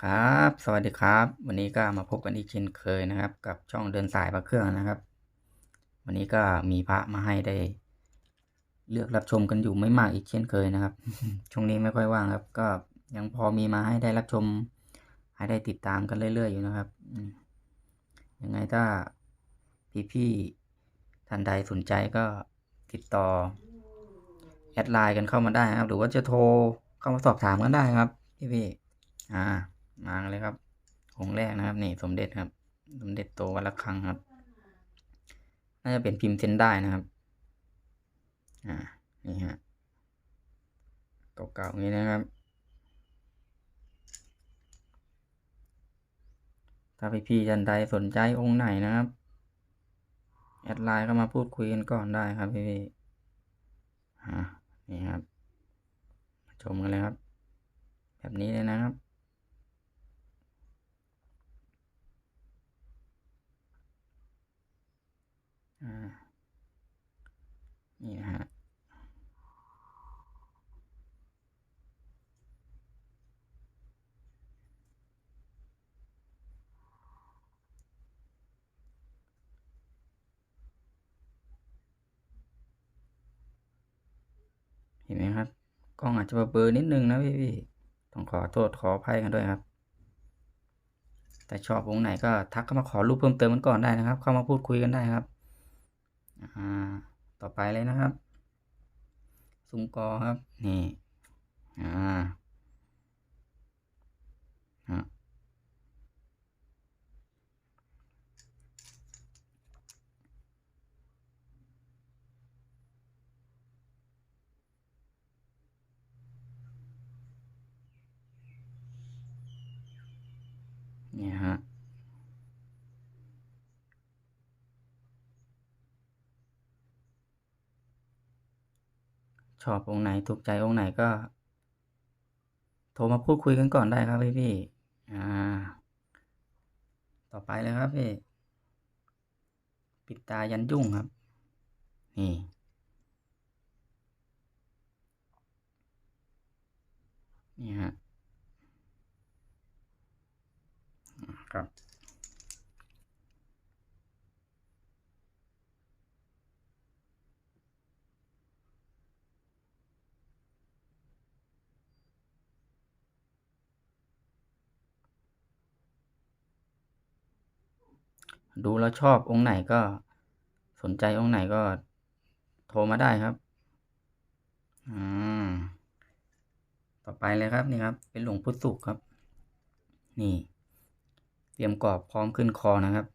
ครับ สวัสดีครับ วันนี้ก็มาพบกันอีกเช่นเคยนะครับ กับช่องเดินสายพระเครื่องนะครับ วันนี้ก็มีพระมาให้ได้ เลือกรับชมกันอยู่ไม่มากอีกเช่นเคยนะครับ ช่วงนี้ไม่ค่อยว่างครับ ก็ยังพอมีมาให้ได้รับชม ให้ได้ติดตามกันเรื่อยๆอยู่นะครับยังไงถ้าพี่ๆท่านใดสนใจก็ติดต่อแอดไลน์กันเข้ามาได้ครับ หรือว่าจะโทรเข้ามาสอบถามกันได้ครับพี่พี่ๆอ่า มาเลยครับองค์แรกนะครับนี่สมเด็จครับ สมเด็จโตวัดละคังครับ น่าจะเป็นพิมพ์เซนได้นะครับ อ่า นี่ฮะ เก่าๆอย่างนี้นะครับ ถ้าพี่พี่ๆท่านใดสนใจองค์ไหนนะครับ แอดไลน์เข้ามาพูดคุยกันก่อนได้ครับพี่พี่ๆอ่านี่ครับ ชมกันเลยครับ แบบนี้เลยนะครับ อ่า นี่นะฮะเห็นไหมครับ กล้องอาจจะเบลอๆนิดนึงนะพี่พี่ๆต้องขอโทษขออภัยกันด้วยครับ แต่ชอบวงไหนก็ทักเข้ามาขอรูปเพิ่มเติมกันก่อนได้นะครับ เข้ามาพูดคุยกันได้ครับ ต่อไปเลยนะครับซุ้มกอครับ นี่ อ่าฮะนี่ฮะ ชอบองค์ไหนถูกใจองค์ไหนก็ โทรมาพูดคุยกันก่อนได้ครับพี่พี่อ่า ต่อไปเลยครับพี่ปิดตายันยุ่งครับ นี่นี่ฮะครับ ดูแล้วชอบองค์ไหนก็สนใจองค์ไหนก็โทรมาได้ครับอ่าต่อไปเลยครับนี่ครับ เป็นหลวงพุทธสุขครับ นี่ เตรียมกรอบพร้อมขึ้นคอนะครับ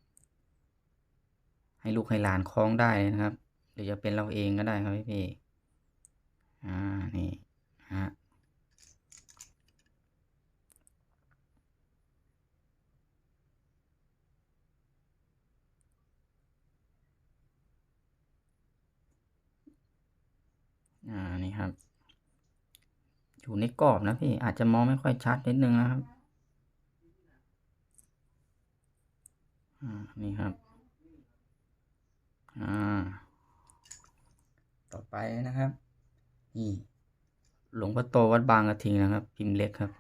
ให้ลูกให้หลานคล้องได้นะครับ หรือจะเป็นเราเองก็ได้ครับพี่พี่ๆอ่า นี่ฮะ อ่า นี่ครับ อยู่ใน กรอบนะพี่อาจจะมองไม่ค่อยชัดนิดนึงนะครับอ่านี่ครับ อ่า ต่อไปนะครับ นี่ หลวงพ่อโตวัดบางกระทิงนะครับ พิมพ์เล็กครับ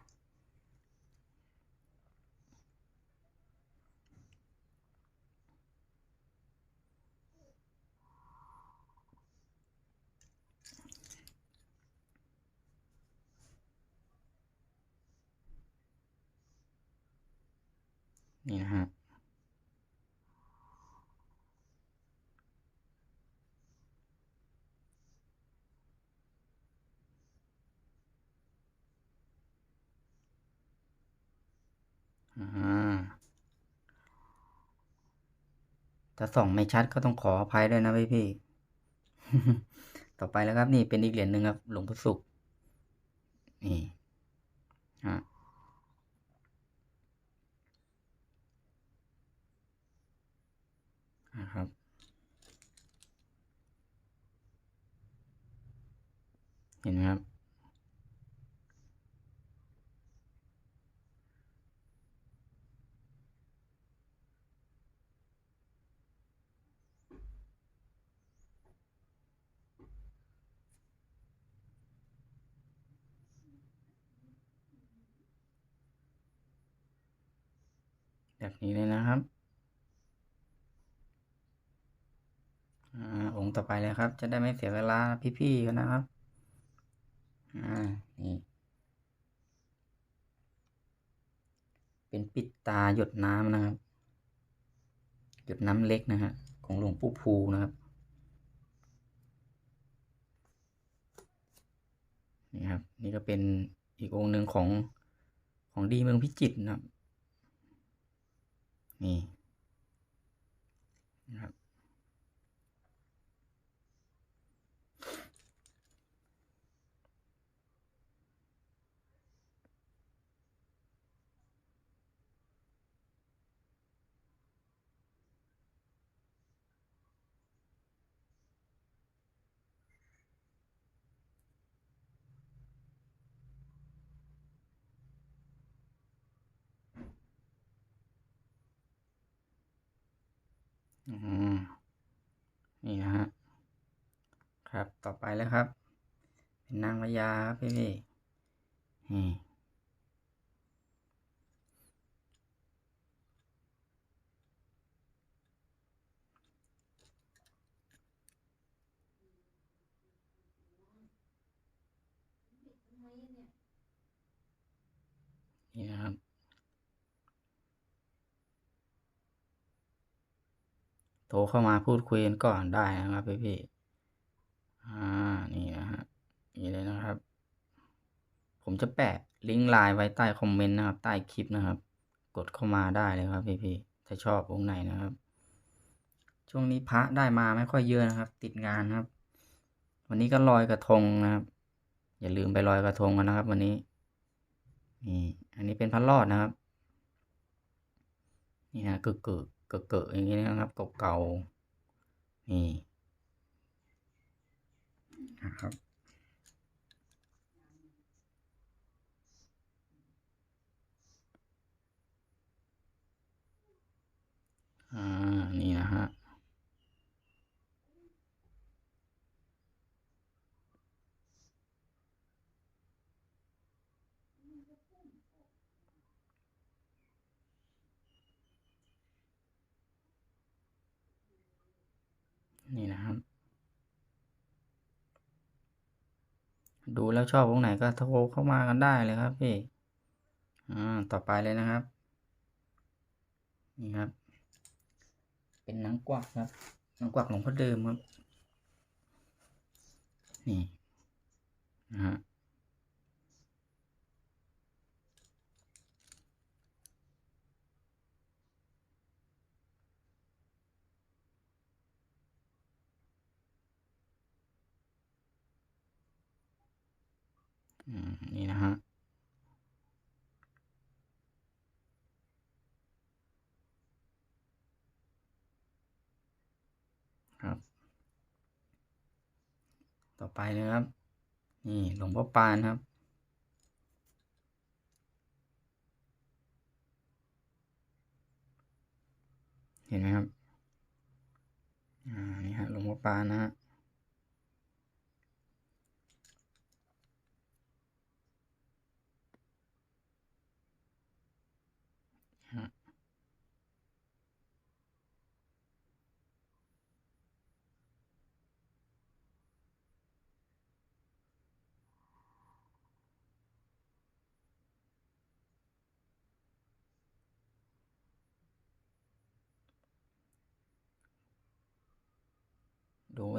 นี่นะฮะอ่าถ้าส่องไม่ชัดก็ต้องขออภัยด้วยนะพี่พี่ต่อไปแล้วครับนี่เป็นอีกเหรียญหนึ่งครับ หลวงพ่อสุขนี่ฮะ นะครับเห็นไหมครับ แบบนี้เลยนะครับ อ่า อ งต่อไปเลยครับ จะได้ไม่เสียเวลาพี่ๆกันนะครับ อ่า นี่ เป็นปิดตาหยดน้ำนะครับ หยดน้ำเล็กนะฮะ ของหลวงปู่ภูนะครับ นี่ครับ นี่ก็เป็นอีกองค์หนึ่งของของดีเมืองพิจิตรนะครับ นี่ นี่นะฮะ ครับต่อไปแล้วครับ เป็นนางพญาครับพี่พี่นี่นะครับ โทรเข้ามาพูดคุยกันก่อนได้นะครับพี่พี่อ่านี่นะฮะนี่เลยนะครับ ผมจะแปะลิงก์ไลน์ไว้ใต้คอมเมนต์นะครับ ใต้คลิปนะครับ กดเข้ามาได้เลยครับพี่พี่ถ้าชอบองค์ไหนนะครับ ช่วงนี้พระได้มาไม่ค่อยเยอะนะครับ ติดงานครับ วันนี้ก็ลอยกระทงนะครับ อย่าลืมไปลอยกระทงกันนะครับ วันนี้นี่อันนี้เป็นพระรอดนะครับ นี่นะเกอะเกอะเก เกอะอย่างนี้นะครับเก่าๆนี่นะครับ อ่า นี่นะฮะ นี่นะครับ ดูแล้วชอบวงไหนก็โทรเข้ามากันได้เลยครับพี่อ่าต่อไปเลยนะครับ นี่ครับ เป็นนังกวักครับนังกวักหลวงพ่อเดิมครับ นี่นะฮะ นี่นะฮะครับ ต่อไปเลยครับ นี่หลวงพ่อปานครับเห็นไหมครับ อ่า นี่ฮะหลวงพ่อปานนะฮะ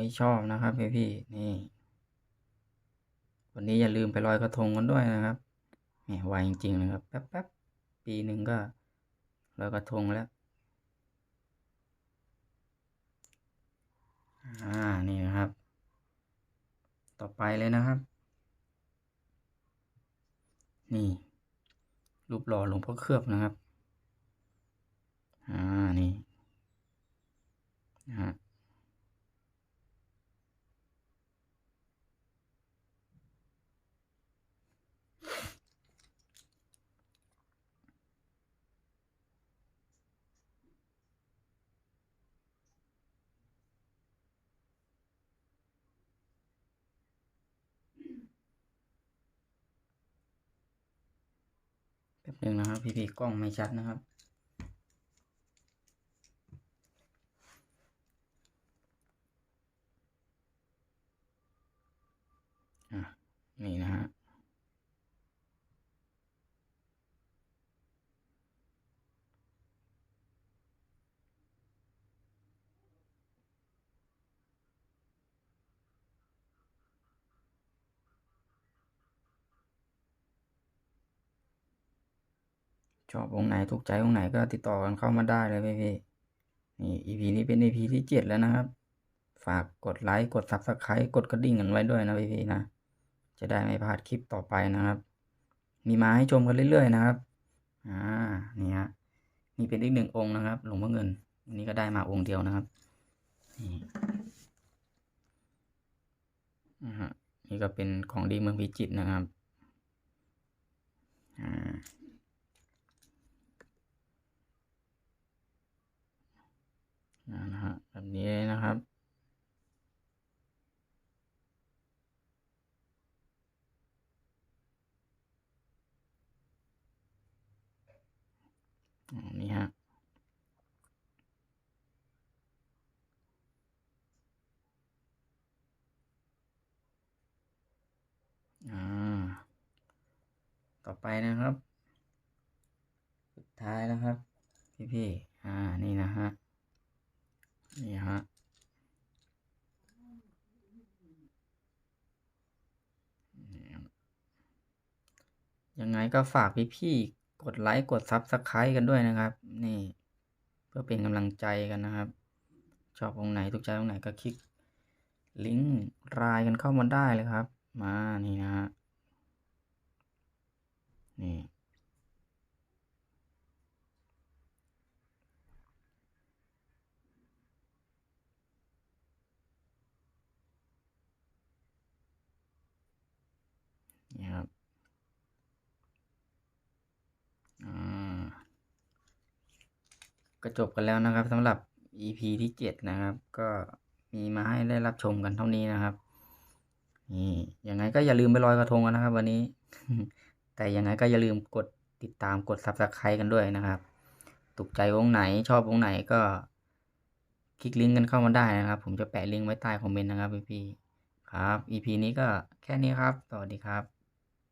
ดูไว้ชอบนะครับพี่พี่นี่ วันนี้อย่าลืมไปลอยกระทงกันด้วยนะครับแหมไวจริงๆนะครับแป๊บๆปีหนึ่งก็ลอยกระทงแล้วอ่านี่นะครับ ต่อไปเลยนะครับ นี่ รูปหล่อหลวงพ่อเคลือบนะครับ อ่า นี่นะฮะ แป๊บห นึ่งนะครับ พี่ๆกล้องไม่ชัดนะครับ ชอบองค์ไหนถูกใจองค์ไหนก็ติดต่อกันเข้ามาได้เลยพี่พี่นี่ EP นี้เป็น EP ที่เจ็ดแล้วนะครับ ฝากกดไลค์กด Subscribe กดกระดิ่งกันไว้ด้วยนะพี่พี่นะจะได้ไม่พลาดคลิปต่อไปนะครับ มีมาให้ชมกันเรื่อยๆนะครับอ่านี่ฮะนี่เป็นอีกหนึ่งองค์นะครับหลวงพ่อเงินอันนี้ก็ได้มาองค์เดียวนะครับนี่ฮะนี่ก็เป็นของดีเมืองพิจิตรนะครับอ่า นะฮะแบบนี้เลยนะครับนี่ฮะอ่าต่อไปนะครับ สุดท้ายนะครับ พี่ๆอ่า นี่นะฮะ นี่ฮะยังไงก็ฝากพี่ๆ กดไลค์ กดซับสไครต์กันด้วยนะครับ นี่ เพื่อเป็นกำลังใจกันนะครับ ชอบองไหนถูกใจองไหนก็คลิก ลิงก์รายกันเข้ามาได้เลยครับ มา นี่นะฮะนี่ ก็จบกันแล้วนะครับสำหรับ EP ที่เจ็ดนะครับ ก็มีมาให้ได้รับชมกันเท่านี้นะครับนี่ยังไงก็อย่าลืมไปลอยกระทงกันนะครับ วันนี้ แต่ยังไงก็อย่าลืมกดติดตามกด subscribe กันด้วยนะครับถูกใจองไหนชอบองไหนก็คลิกลิงก์กันเข้ามาได้นะครับ ผมจะแปะลิงก์ไว้ใต้คอมเมนต์นะครับพี่ๆครับ EP นี้ก็แค่นี้ครับ สวัสดีครับ